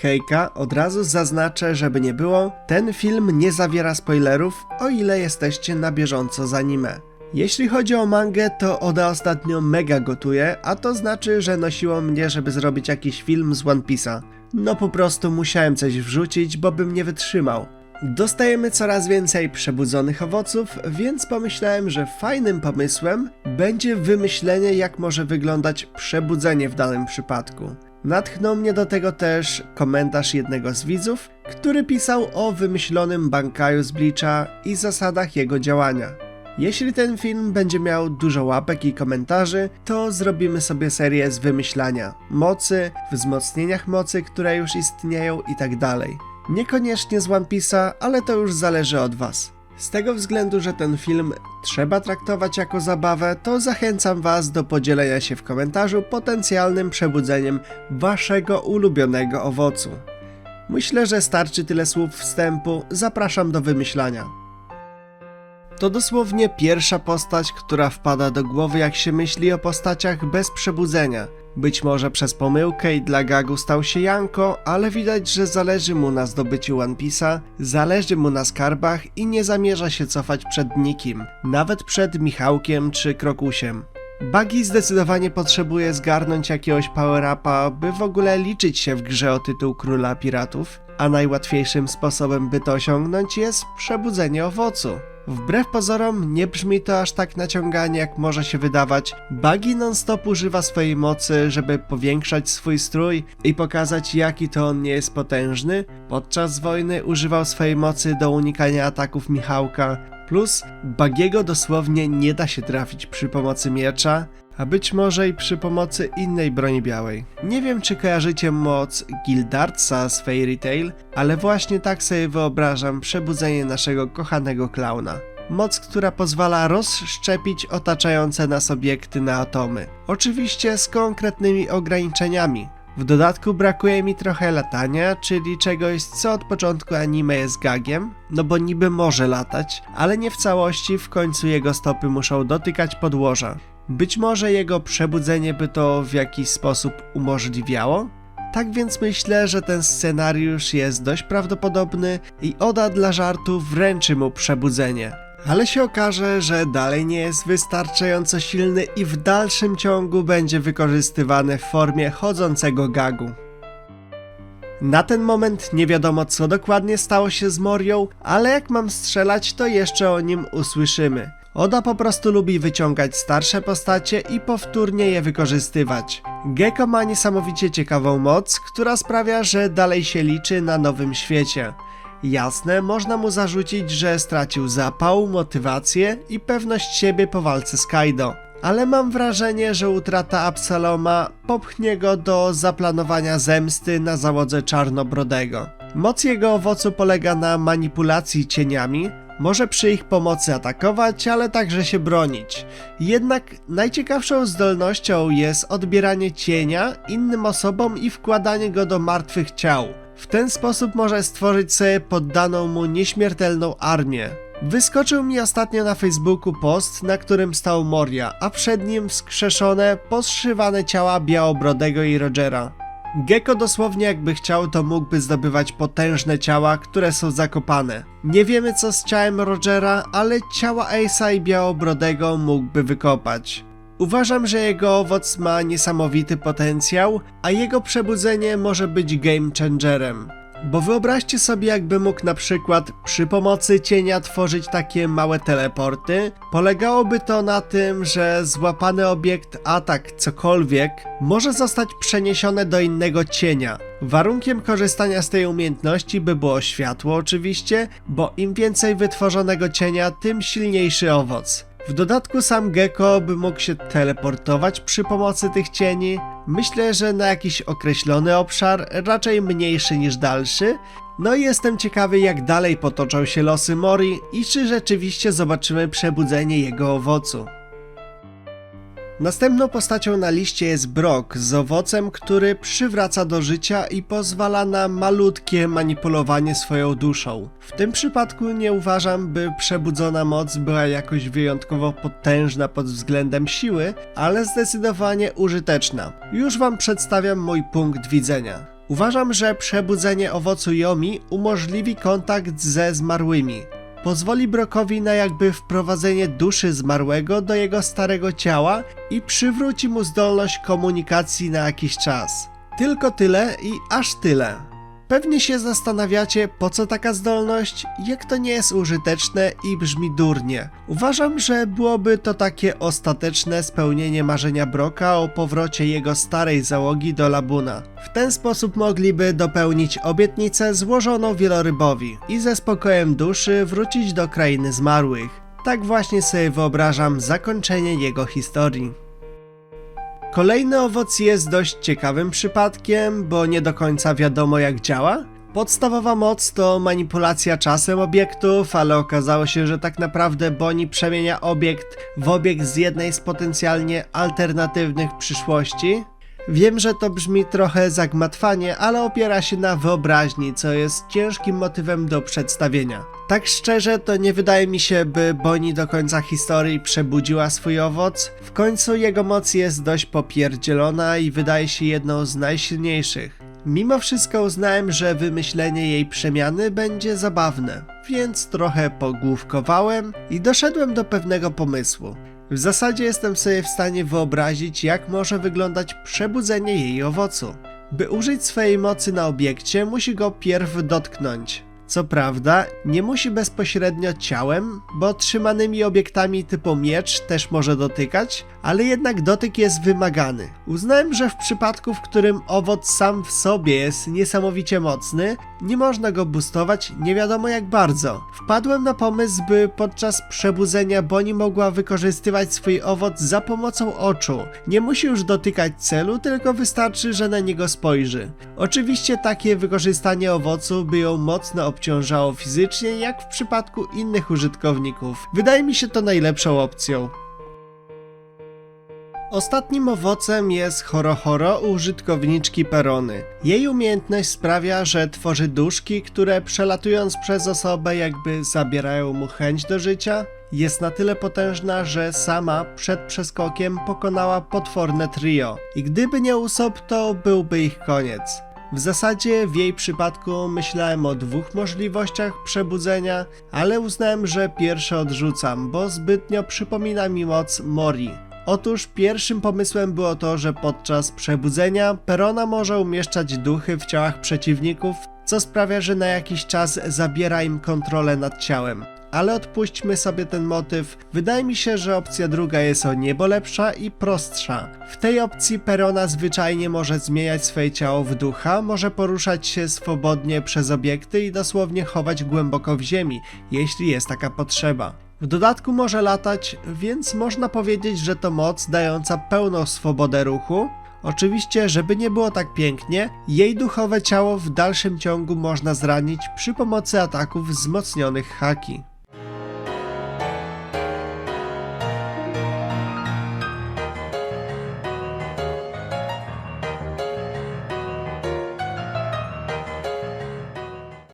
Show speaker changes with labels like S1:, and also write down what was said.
S1: Hejka, od razu zaznaczę, żeby nie było, ten film nie zawiera spoilerów, o ile jesteście na bieżąco z anime. Jeśli chodzi o mangę, to Oda ostatnio mega gotuje, a to znaczy, że nosiło mnie, żeby zrobić jakiś film z One Piece'a. No po prostu musiałem coś wrzucić, bo bym nie wytrzymał. Dostajemy coraz więcej przebudzonych owoców, więc pomyślałem, że fajnym pomysłem będzie wymyślenie, jak może wyglądać przebudzenie w danym przypadku. Natchnął mnie do tego też komentarz jednego z widzów, który pisał o wymyślonym bankaju z Bleacha i zasadach jego działania. Jeśli ten film będzie miał dużo łapek i komentarzy, to zrobimy sobie serię z wymyślania mocy, wzmocnieniach mocy, które już istnieją i tak dalej. Niekoniecznie z One Piece'a, ale to już zależy od Was. Z tego względu, że ten film trzeba traktować jako zabawę, to zachęcam Was do podzielenia się w komentarzu potencjalnym przebudzeniem Waszego ulubionego owocu. Myślę, że starczy tyle słów wstępu, zapraszam do wymyślania. To dosłownie pierwsza postać, która wpada do głowy, jak się myśli o postaciach bez przebudzenia. Być może przez pomyłkę i dla gagu stał się Janko, ale widać, że zależy mu na zdobyciu One Piece'a, zależy mu na skarbach i nie zamierza się cofać przed nikim, nawet przed Michałkiem czy Krokusiem. Buggy zdecydowanie potrzebuje zgarnąć jakiegoś power-upa, by w ogóle liczyć się w grze o tytuł Króla Piratów, a najłatwiejszym sposobem, by to osiągnąć jest przebudzenie owocu. Wbrew pozorom nie brzmi to aż tak naciąganie jak może się wydawać. Buggy non-stop używa swojej mocy, żeby powiększać swój strój i pokazać jaki to on nie jest potężny. Podczas wojny używał swojej mocy do unikania ataków Michałka. Plus Bagiego dosłownie nie da się trafić przy pomocy miecza, a być może i przy pomocy innej broni białej. Nie wiem, czy kojarzycie moc Gildartsa z Fairy Tail, ale właśnie tak sobie wyobrażam przebudzenie naszego kochanego klauna. Moc, która pozwala rozszczepić otaczające nas obiekty na atomy. Oczywiście z konkretnymi ograniczeniami. W dodatku brakuje mi trochę latania, czyli czegoś, co od początku anime jest gagiem, no bo niby może latać, ale nie w całości, w końcu jego stopy muszą dotykać podłoża. Być może jego przebudzenie by to w jakiś sposób umożliwiało? Tak więc myślę, że ten scenariusz jest dość prawdopodobny i Oda dla żartu wręczy mu przebudzenie. Ale się okaże, że dalej nie jest wystarczająco silny i w dalszym ciągu będzie wykorzystywany w formie chodzącego gagu. Na ten moment nie wiadomo co dokładnie stało się z Morią, ale jak mam strzelać to jeszcze o nim usłyszymy. Oda po prostu lubi wyciągać starsze postacie i powtórnie je wykorzystywać. Gecko ma niesamowicie ciekawą moc, która sprawia, że dalej się liczy na nowym świecie. Jasne, można mu zarzucić, że stracił zapał, motywację i pewność siebie po walce z Kaido. Ale mam wrażenie, że utrata Absaloma popchnie go do zaplanowania zemsty na załodze Czarnobrodego. Moc jego owocu polega na manipulacji cieniami, może przy ich pomocy atakować, ale także się bronić. Jednak najciekawszą zdolnością jest odbieranie cienia innym osobom i wkładanie go do martwych ciał. W ten sposób może stworzyć sobie poddaną mu nieśmiertelną armię. Wyskoczył mi ostatnio na Facebooku post, na którym stał Moria, a przed nim wskrzeszone, poszywane ciała Białobrodego i Rogera. Gecko dosłownie jakby chciał, to mógłby zdobywać potężne ciała, które są zakopane. Nie wiemy co z ciałem Rogera, ale ciała Ace'a i Białobrodego mógłby wykopać. Uważam, że jego owoc ma niesamowity potencjał, a jego przebudzenie może być game changerem. Bo wyobraźcie sobie, jakby mógł na przykład przy pomocy cienia tworzyć takie małe teleporty. Polegałoby to na tym, że złapany obiekt, atak, cokolwiek, może zostać przeniesione do innego cienia. Warunkiem korzystania z tej umiejętności by było światło, oczywiście, bo im więcej wytworzonego cienia, tym silniejszy owoc. W dodatku sam Gecko by mógł się teleportować przy pomocy tych cieni. Myślę, że na jakiś określony obszar, raczej mniejszy niż dalszy. No i jestem ciekawy jak dalej potoczą się losy Mori i czy rzeczywiście zobaczymy przebudzenie jego owocu. Następną postacią na liście jest Brock z owocem, który przywraca do życia i pozwala na malutkie manipulowanie swoją duszą. W tym przypadku nie uważam, by przebudzona moc była jakoś wyjątkowo potężna pod względem siły, ale zdecydowanie użyteczna. Już wam przedstawiam mój punkt widzenia. Uważam, że przebudzenie owocu Yomi umożliwi kontakt ze zmarłymi. Pozwoli Brokowi na jakby wprowadzenie duszy zmarłego do jego starego ciała i przywróci mu zdolność komunikacji na jakiś czas. Tylko tyle i aż tyle. Pewnie się zastanawiacie, po co taka zdolność, jak to nie jest użyteczne i brzmi durnie. Uważam, że byłoby to takie ostateczne spełnienie marzenia Broka o powrocie jego starej załogi do Labuna. W ten sposób mogliby dopełnić obietnicę złożoną wielorybowi i ze spokojem duszy wrócić do krainy zmarłych. Tak właśnie sobie wyobrażam zakończenie jego historii. Kolejny owoc jest dość ciekawym przypadkiem, bo nie do końca wiadomo jak działa. Podstawowa moc to manipulacja czasem obiektów, ale okazało się, że tak naprawdę Boni przemienia obiekt w obiekt z jednej z potencjalnie alternatywnych przyszłości. Wiem, że to brzmi trochę zagmatwanie, ale opiera się na wyobraźni, co jest ciężkim motywem do przedstawienia. Tak szczerze, to nie wydaje mi się, by Boni do końca historii przebudziła swój owoc. W końcu jego moc jest dość popierdzielona i wydaje się jedną z najsilniejszych. Mimo wszystko uznałem, że wymyślenie jej przemiany będzie zabawne, więc trochę pogłówkowałem i doszedłem do pewnego pomysłu. W zasadzie jestem sobie w stanie wyobrazić, jak może wyglądać przebudzenie jej owocu. By użyć swojej mocy na obiekcie, musi go pierw dotknąć. Co prawda, nie musi bezpośrednio ciałem, bo trzymanymi obiektami typu miecz też może dotykać, ale jednak dotyk jest wymagany. Uznałem, że w przypadku, w którym owoc sam w sobie jest niesamowicie mocny, nie można go boostować nie wiadomo jak bardzo. Wpadłem na pomysł, by podczas przebudzenia Boni mogła wykorzystywać swój owoc za pomocą oczu. Nie musi już dotykać celu, tylko wystarczy, że na niego spojrzy. Oczywiście takie wykorzystanie owocu by ją mocno obciążało fizycznie, jak w przypadku innych użytkowników. Wydaje mi się to najlepszą opcją. Ostatnim owocem jest Horohoro użytkowniczki Perony. Jej umiejętność sprawia, że tworzy duszki, które przelatując przez osobę jakby zabierają mu chęć do życia. Jest na tyle potężna, że sama przed przeskokiem pokonała potworne trio. I gdyby nie Usopp, to byłby ich koniec. W zasadzie w jej przypadku myślałem o dwóch możliwościach przebudzenia, ale uznałem, że pierwsze odrzucam, bo zbytnio przypomina mi moc Mori. Otóż pierwszym pomysłem było to, że podczas przebudzenia Perona może umieszczać duchy w ciałach przeciwników, co sprawia, że na jakiś czas zabiera im kontrolę nad ciałem. Ale odpuśćmy sobie ten motyw. Wydaje mi się, że opcja druga jest o niebo lepsza i prostsza. W tej opcji Perona zwyczajnie może zmieniać swoje ciało w ducha, może poruszać się swobodnie przez obiekty i dosłownie chować głęboko w ziemi, jeśli jest taka potrzeba. W dodatku może latać, więc można powiedzieć, że to moc dająca pełną swobodę ruchu. Oczywiście, żeby nie było tak pięknie, jej duchowe ciało w dalszym ciągu można zranić przy pomocy ataków wzmocnionych haki.